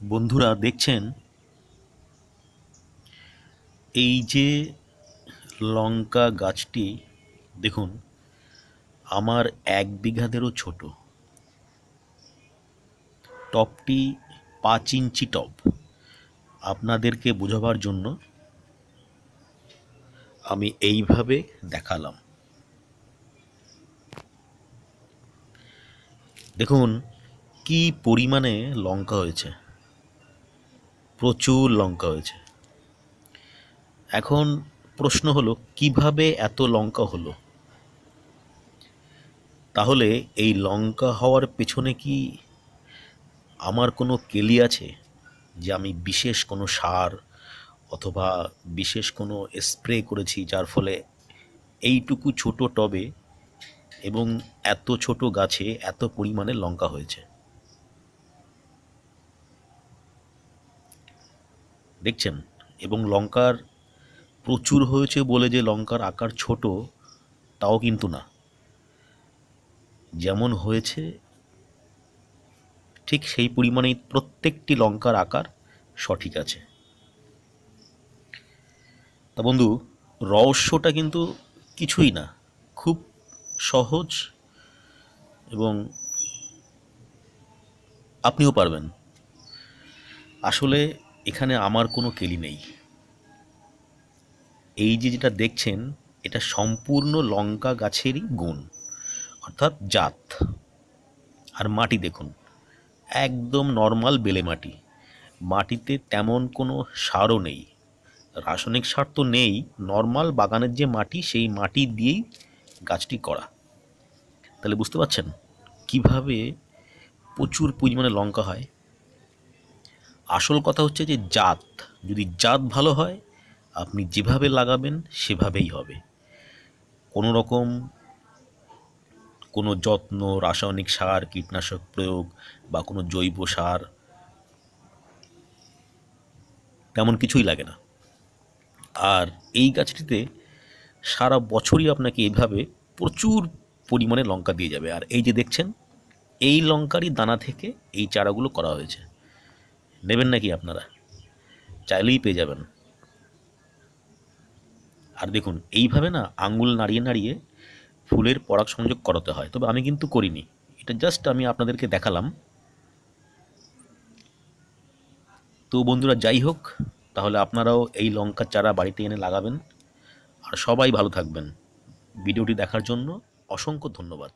বন্ধুরা দেখছেন? এই যে লঙ্কা গাছটি, দেখুন, আমার এক বিঘাদেরও ছোট। টবটি পাঁচ ইঞ্চি টব আপনাদেরকে বোঝাবার জন্য আমি এইভাবে দেখালাম। দেখুন, কি পরিমাণে লঙ্কা হয়েছে। প্রচুর লঙ্কা হয়েছে। এখন প্রশ্ন হলো, কীভাবে এত লঙ্কা হলো? তাহলে এই লঙ্কা হওয়ার পেছনে কি আমার কোনো কেলি আছে যে আমি বিশেষ কোনো সার অথবা বিশেষ কোনো স্প্রে করেছি যার ফলে এইটুকু ছোট টবে এবং এত ছোট গাছে এত পরিমাণে লঙ্কা হয়েছে? দেখছেন? এবং লঙ্কার প্রচুর হয়েছে বলে যে লঙ্কার আকার ছোট, তাও কিন্তু না। যেমন হয়েছে, ঠিক সেই পরিমাণেই প্রত্যেকটি লঙ্কার আকার সঠিক আছে। তা বন্ধু, রহস্যটা কিন্তু কিছুই না। খুব সহজ এবং আপনিও পারবেন। আসলে এখানে আমার কোনো কেলি নেই। এই যে যেটা দেখছেন, এটা সম্পূর্ণ লঙ্কা গাছেরই গুণ, অর্থাৎ জাত। আর মাটি দেখুন, একদম নর্মাল বেলে মাটি। মাটিতে তেমন কোনো সারও নেই। রাসায়নিক সার তো নেই, নর্মাল বাগানের যে মাটি, সেই মাটি দিয়েই গাছটি করা। তাহলে বুঝতে পারছেন কীভাবে প্রচুর পরিমাণে লঙ্কা হয়? আসল কথা হচ্ছে যে জাত, যদি জাত ভালো হয়, আপনি যেভাবে লাগাবেন সেভাবেই হবে। কোনো রকম কোনো যত্ন, রাসায়নিক সার, কীটনাশক প্রয়োগ বা কোনো জৈব সার তেমন কিছুই লাগে না। আর এই গাছটিতে সারা বছরই আপনাকে এইভাবে প্রচুর পরিমাণে লঙ্কা দিয়ে যাবে। আর এই যে দেখছেন, এই লঙ্কারই দানা থেকে এই চারাগুলো করা হয়েছে। নেবেন নাকি আপনারা? চাইলেই পেয়ে যাবেন। আর দেখুন, এইভাবে না আঙ্গুল নাড়িয়ে নাড়িয়ে ফুলের পরাগ সংযোগ করাতে হয়। তবে আমি কিন্তু করিনি। এটা জাস্ট আমি আপনাদেরকে দেখালাম। তো বন্ধুরা, যাই হোক, তাহলে আপনারাও এই লঙ্কার চারা বাড়িতে এনে লাগাবেন। আর সবাই ভালো থাকবেন। ভিডিওটি দেখার জন্য অসংখ্য ধন্যবাদ।